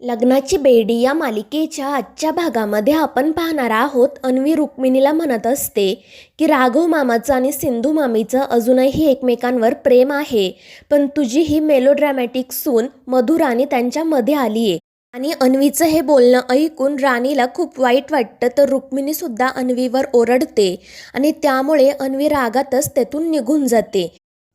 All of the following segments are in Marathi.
लग्नाची बेडी या मालिकेच्या आजच्या भागामध्ये आपण पाहणार आहोत. अन्वी रुक्मिणीला म्हणत असते की राघव मामाचं आणि सिंधू मामीचं अजूनही एकमेकांवर प्रेम आहे पण तुझी ही मेलोड्रॅमॅटिक सून मधुराणी त्यांच्यामध्ये आली आहे आणि अन्वीचं हे बोलणं ऐकून राणीला खूप वाईट वाटतं तर रुक्मिणीसुद्धा अन्वीवर ओरडते आणि त्यामुळे अन्वी रागातच तेथून निघून जाते.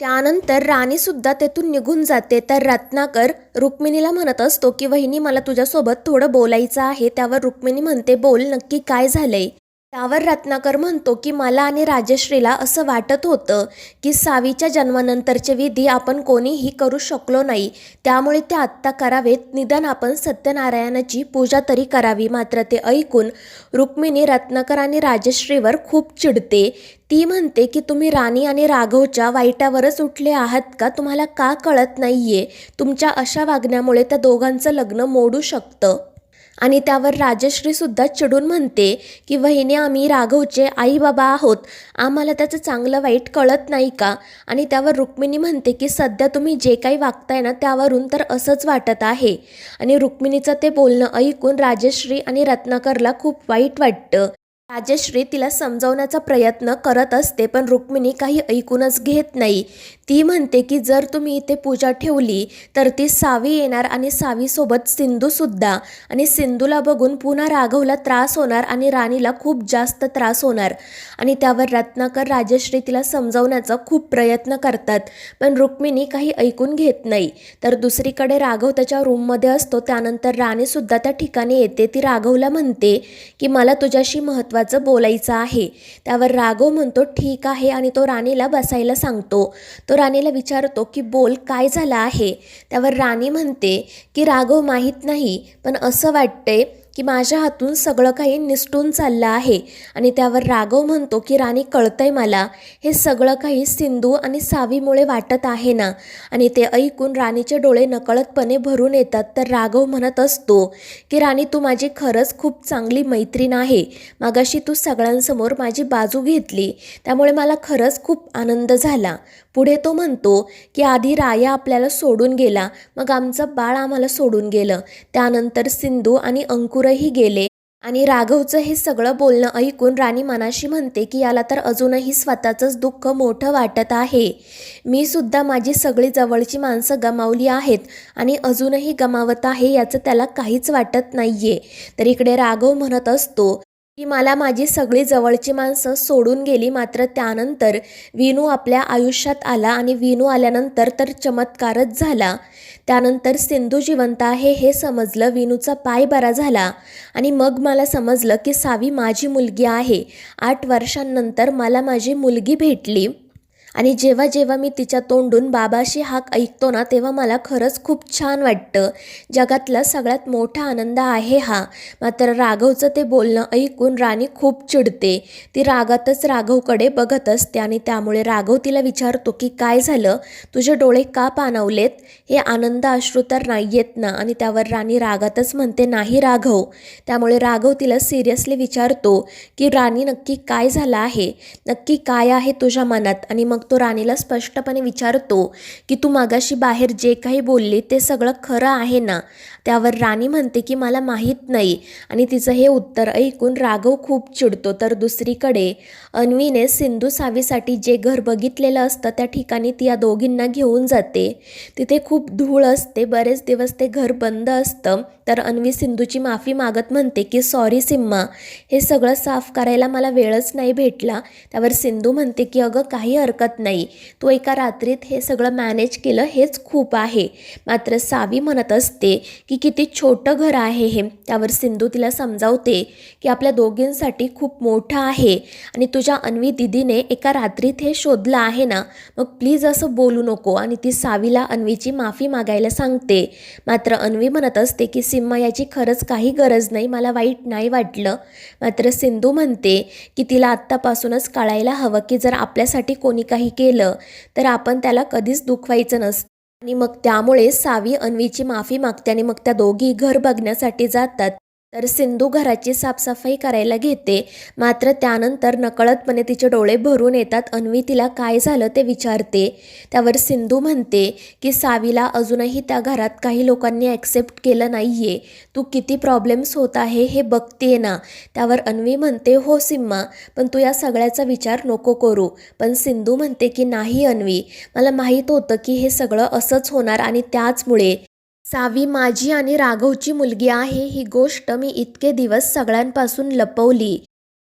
त्यानंतर राणीसुद्धा तेथून निघून जाते. तर रत्नाकर रुक्मिणीला म्हणत असतो की वहिनी मला तुझ्यासोबत थोडं बोलायचं आहे. त्यावर रुक्मिणी म्हणते बोल नक्की काय झालंय? त्यावर रत्नाकर म्हणतो की मला आणि राजश्रीला असं वाटत होतं की सावीच्या जन्मानंतरचे विधी आपण कोणीही करू शकलो नाही. त्यामुळे ते आत्ता करावेत. निदान आपण सत्यनारायणाची पूजा तरी करावी. मात्र ते ऐकून रुक्मिणी रत्नाकर आणि राजश्रीवर खूप चिडते. ती म्हणते की तुम्ही राणी आणि राघवच्या वाईटावरच उठले आहात का? तुम्हाला का कळत नाहीये? तुमच्या अशा वागण्यामुळे त्या दोघांचं लग्न मोडू शकतं. आणि त्यावर राजश्रीसुद्धा चिडून म्हणते की वहिनी आम्ही राघवचे आई बाबा आहोत. आम्हाला त्याचं चांगलं वाईट कळत नाही का? आणि त्यावर रुक्मिणी म्हणते की सध्या तुम्ही जे काही वागताय ना त्यावरून तर असंच वाटत आहे. आणि रुक्मिणीचं ते बोलणं ऐकून राजश्री आणि रत्नाकरला खूप वाईट वाटतं. राजश्री तिला समजावण्याचा प्रयत्न करत असते पण रुक्मिणी काही ऐकूनच घेत नाही. ती म्हणते की जर तुम्ही इथे पूजा ठेवली तर ती सावी येणार आणि सावीसोबत सिंधूसुद्धा आणि सिंधूला बघून पुन्हा राघवला त्रास होणार आणि राणीला खूप जास्त त्रास होणार. आणि त्यावर रत्नाकर राजश्री तिला समजावण्याचा खूप प्रयत्न करतात पण रुक्मिणी काही ऐकून घेत नाही. तर दुसरीकडे राघव त्याच्या रूममध्ये असतो त्यानंतर राणीसुद्धा त्या ठिकाणी येते. ती राघवला म्हणते की मला तुझ्याशी महत्त्वाचं बोलायचं आहे. त्यावर राघव म्हणतो ठीक आहे. आणि तो राणीला बसायला सांगतो. तो राणीला विचारतो की बोल काय झालं आहे? त्यावर राणी म्हणते की राघव माहीत नाही पण असं वाटतंय की माझ्या हातून सगळं काही निसटून चाललं आहे. आणि त्यावर राघव म्हणतो की राणी कळतंय मला. हे सगळं काही सिंधू आणि सावीमुळे वाटत आहे ना? आणि ते ऐकून राणीचे डोळे नकळतपणे भरून येतात. तर राघव म्हणत असतो की राणी तू माझी खरंच खूप चांगली मैत्रीण आहे. मागाशी तू सगळ्यांसमोर माझी बाजू घेतली. त्यामुळे मला खरंच खूप आनंद झाला. पुढे तो म्हणतो की आधी राया आपल्याला सोडून गेला मग आमचं बाळ आम्हाला सोडून गेलं. त्यानंतर सिंधू आणि अंकुरही गेले आणि राघवचं हे सगळं बोलणं ऐकून राणी मनाशी म्हणते की याला तर अजूनही स्वतःचंच दुःख मोठं वाटत आहे. मी सुद्धा माझी सगळी जवळची माणसं गमावली आहेत आणि अजूनही गमावत आहे याचं त्याला काहीच वाटत नाहीये. तर इकडे राघव म्हणत असतो की मला माझी सगळी जवळची माणसं सोडून गेली मात्र त्यानंतर विनू आपल्या आयुष्यात आला आणि विनू आल्यानंतर तर चमत्कारच झाला. त्यानंतर सिंधू जिवंत आहे हे समजलं विनूचा पाय बरा झाला आणि मग मला समजलं की सावी माझी मुलगी आहे. आठ वर्षांनंतर मला माझी मुलगी भेटली. आणि जेव्हा जेव्हा मी तिच्या तोंडून बाबाशी हाक ऐकतो ना तेव्हा मला खरंच खूप छान वाटतं. जगातला सगळ्यात मोठा आनंद आहे हा. मात्र राघवचं ते बोलणं ऐकून राणी खूप चिडते. ती रागातच राघवकडे बघत असते आणि त्यामुळे राघव तिला विचारतो की काय झालं? तुझे डोळे का पाणावलेत? हे आनंद अश्रू तर नाही येत ना? आणि त्यावर राणी रागातच म्हणते नाही राघव. त्यामुळे राघव तिला सिरियसली विचारतो की राणी नक्की काय झालं आहे? नक्की काय आहे तुझ्या मनात? आणि मग तो राणीला स्पष्टपणे विचारतो की तू मागाशी बाहेर जे काही बोलली ते सगळं खरं आहे ना? त्यावर राणी म्हणते की मला माहीत नाही आणि तिचं हे उत्तर ऐकून राघव खूप चिडतो. तर दुसरीकडे अन्वीने सिंधू सावीसाठी जे घर बघितलेलं असतं त्या ठिकाणी ती या दोघींना घेऊन जाते. तिथे खूप धूळ असते बरेच दिवस ते घर बंद असतं. तर अन्वी सिंधूची माफी मागत म्हणते की सॉरी सिम्मा हे सगळं साफ करायला मला वेळच नाही भेटला. त्यावर सिंधू म्हणते की अगं काही हरकत नाही. तू एका रात्रीत हे सगळं मॅनेज केलं हेच खूप आहे. मात्र सावी म्हणत असते की किती छोटं घर आहे हे. त्यावर सिंधू तिला समजावते की आपल्या दोघींसाठी खूप मोठं आहे आणि तुझ्या अन्वी दिदीने एका रात्रीत हे शोधलं आहे ना मग प्लीज असं बोलू नको आणि ती सावीला अन्वीची माफी मागायला सांगते. मात्र अन्वी म्हणत असते की सिम्मा याची खरंच काही गरज नाही मला वाईट नाही वाटलं. मात्र सिंधू म्हणते की तिला आत्तापासूनच कळायला हवं की जर आपल्यासाठी कोणी काही केलं तर आपण त्याला कधीच दुखवायचं नसतं. आणि मग त्यामुळे सावी अन्वीची माफी मागते आणि मग त्या दोघी घर बघण्यासाठी जातात. तर सिंधू घराची साफसफाई करायला घेते. मात्र त्यानंतर नकळतपणे तिचे डोळे भरून येतात. अन्वी तिला काय झालं ते विचारते. त्यावर सिंधू म्हणते की सावीला अजूनही त्या घरात काही लोकांनी ॲक्सेप्ट केलं नाही आहे तू किती प्रॉब्लेम्स होत आहे हे बघते ना. त्यावर अन्वी म्हणते हो सिम्मा पण तू या सगळ्याचा विचार नको करू. पण सिंधू म्हणते की नाही अन्वी मला माहीत होतं की हे सगळं असंच होणार आणि त्याचमुळे सावी माझी आणि राघवची मुलगी आहे ही गोष्ट मी इतके दिवस सगळ्यांपासून लपवली.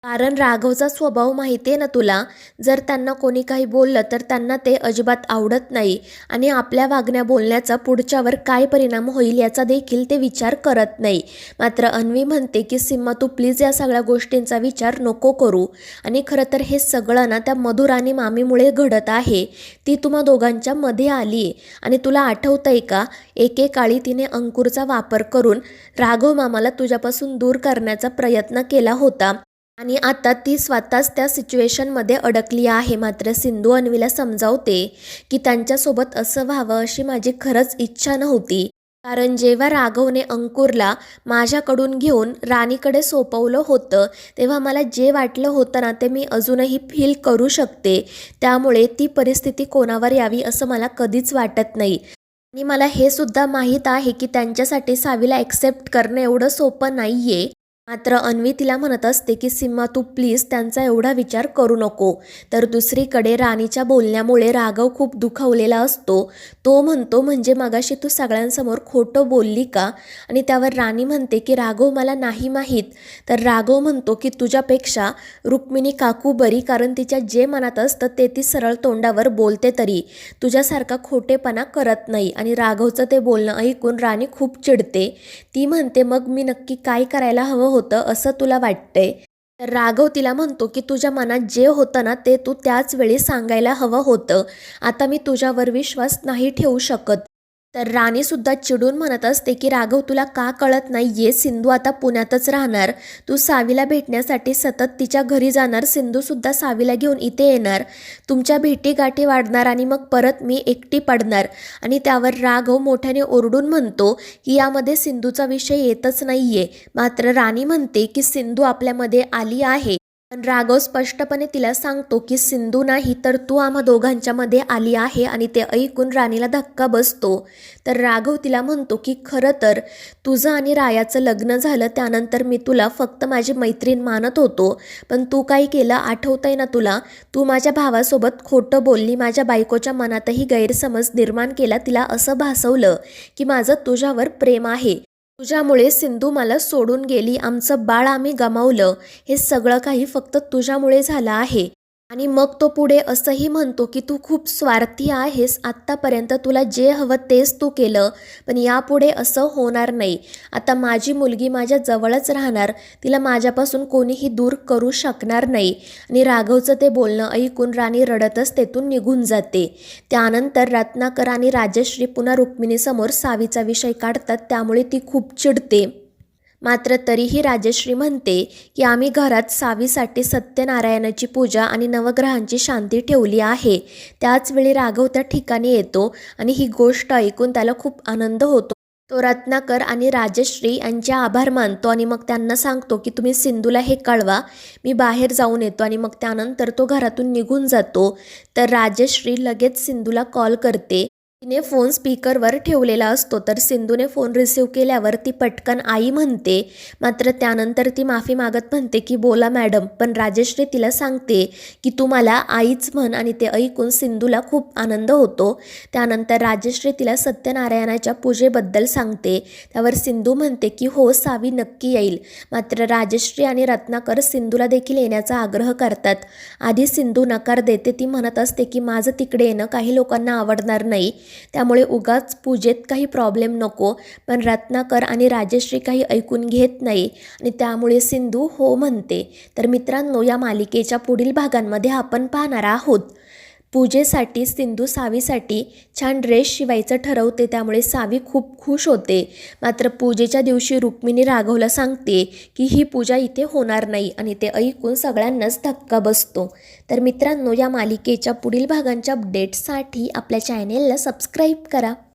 कारण राघवचा स्वभाव माहिती आहे ना तुला? जर त्यांना कोणी काही बोललं तर त्यांना ते अजिबात आवडत नाही. आणि आपल्या वागण्या बोलण्याचा पुढच्यावर काय परिणाम होईल याचा देखील ते विचार करत नाही. मात्र अन्वी म्हणते की सिम्मा तू प्लीज या सगळ्या गोष्टींचा विचार नको करू. आणि खरं तर हे सगळं ना त्या मधुर आणि मामीमुळे घडत आहे. ती तुम्हा दोघांच्या मध्ये आली आणि तुला आठवतं आहे का एकेकाळी तिने अंकुरचा वापर करून राघव मामाला तुझ्यापासून दूर करण्याचा प्रयत्न केला होता. आणि आता ती स्वतःच त्या सिच्युएशनमध्ये अडकली आहे. मात्र सिंधू अन्वीला समजावते की त्यांच्यासोबत असं व्हावं अशी माझी खरंच इच्छा नव्हती. कारण जेव्हा राघवने अंकुरला माझ्याकडून घेऊन राणीकडे सोपवलं होतं तेव्हा मला जे वाटलं होतं ना ते मी अजूनही फील करू शकते. त्यामुळे ती परिस्थिती कोणावर यावी असं मला कधीच वाटत नाही. आणि मला हे सुद्धा माहीत आहे की त्यांच्यासाठी सावीला ॲक्सेप्ट करणं एवढं सोपं नाही आहे मात्र अन्वी तिला म्हणत असते की सिम्मा तू प्लीज त्यांचा एवढा विचार करू नको. तर दुसरीकडे राणीच्या बोलण्यामुळे राघव खूप दुखावलेला असतो. तो म्हणतो म्हणजे मगाशी तू सगळ्यांसमोर खोटं बोलली का? आणि त्यावर राणी म्हणते की राघव मला नाही माहीत. तर राघव म्हणतो की तुझ्यापेक्षा रुक्मिणी काकू बरी कारण तिच्या जे मनात असतं ते ती सरळ तोंडावर बोलते तरी. तुझ्यासारखा खोटेपणा करत नाही. आणि राघवचं ते बोलणं ऐकून राणी खूप चिडते. ती म्हणते मग मी नक्की काय करायला हवं होतं असं तुला वाटतंय? तर राघव तिला म्हणतो की तुझ्या मनात जे होतं ना ते तू त्याच वेळी सांगायला हवं होतं. आता मी तुझ्यावर विश्वास नाही ठेवू शकत. तर राणीसुद्धा चिडून म्हणत असते की राघव तुला का कळत नाही? आहे सिंधू आता पुण्यातच राहणार. तू सावीला भेटण्यासाठी सतत तिच्या घरी जाणार. सिंधूसुद्धा सावीला घेऊन इथे येणार. तुमच्या भेटीगाठी वाढणार आणि मग परत मी एकटी पडणार. आणि त्यावर राघव मोठ्याने ओरडून म्हणतो की यामध्ये सिंधूचा विषय येतच नाही आहे मात्र राणी म्हणते की सिंधू आपल्यामध्ये आली आहे. पण राघव स्पष्टपणे तिला सांगतो की सिंधू नाही तर तू आम्हा दोघांच्यामध्ये आली आहे आणि ते ऐकून राणीला धक्का बसतो. तर राघव तिला म्हणतो की खरं तर तुझं आणि रायाचं लग्न झालं त्यानंतर मी तुला फक्त माझी मैत्रीण मानत होतो. पण तू काय केलं आठवतंय ना तुला? तू माझ्या भावासोबत खोटं बोलली माझ्या बायकोच्या मनातही गैरसमज निर्माण केला तिला असं भासवलं की माझं तुझ्यावर प्रेम आहे. तुझ्यामुळे सिंधू मला सोडून गेली आमचं बाळ आम्ही गमावलं हे सगळं काही फक्त तुझ्यामुळे झालं आहे. आणि मग तो पुढे असंही म्हणतो की तू खूप स्वार्थी आहेस आत्तापर्यंत तुला जे हवं तेच तू केलं पण यापुढे असं होणार नाही. आता माझी मुलगी माझ्या जवळच राहणार तिला माझ्यापासून कोणीही दूर करू शकणार नाही. आणि राघवचं ते बोलणं ऐकून राणी रडतच तेथून निघून जाते. त्यानंतर रत्नाकर आणि राजश्री पुन्हा रुक्मिणीसमोर सावीचा विषय काढतात त्यामुळे ती खूप चिडते. मात्र तरीही राजश्री म्हणते की आम्ही घरात सावीसाठी सत्यनारायणाची पूजा आणि नवग्रहांची शांती ठेवली आहे. त्याचवेळी राघव त्या ठिकाणी येतो आणि ही गोष्ट ऐकून त्याला खूप आनंद होतो. तो रत्नाकर आणि राजश्री यांचे आभार मानतो आणि मग त्यांना सांगतो की तुम्ही सिंधूला हे कळवा. मी बाहेर जाऊन येतो आणि मग त्यानंतर तो घरातून निघून जातो. तर राजश्री लगेच सिंधूला कॉल करते. तिने फोन स्पीकरवर ठेवलेला असतो तर सिंधूने फोन रिसीव केल्यावर ती पटकन आई म्हणते मात्र त्यानंतर ती माफी मागत म्हणते की बोला मॅडम पण राजेशने तिला सांगते की तू मला आईच म्हण आणि ते ऐकून सिंधूला खूप आनंद होतो. त्यानंतर राजश्री तिला सत्यनारायणाच्या पूजेबद्दल सांगते. त्यावर सिंधू म्हणते की हो सावी नक्की येईल. मात्र राजश्री आणि रत्नाकर सिंधूला देखील येण्याचा आग्रह करतात. आधी सिंधू नकार देते ती म्हणत असते की माझं तिकडे येणं काही लोकांना आवडणार नाही. त्यामुळे उगाच पूजेत काही प्रॉब्लेम नको पण रत्नाकर आणि राजश्री काही ऐकून घेत नाही आणि त्यामुळे सिंधू हो म्हणते तर मित्रांनो या मालिकेच्या पुढील भागांमध्ये आपण पाहणार आहोत. पूजेसाठी सिंधू सावीसाठी छान ड्रेस शिवायचं ठरवते. त्यामुळे सावी खूप खुश होते. मात्र पूजेच्या दिवशी रुक्मिणी राघवला सांगते की ही पूजा इथे होणार नाही आणि ते ऐकून सगळ्यांनाच धक्का बसतो. तर मित्रांनो या मालिकेच्या पुढील भागांच्या अपडेट्ससाठी आपल्या चॅनेलला सबस्क्राईब करा.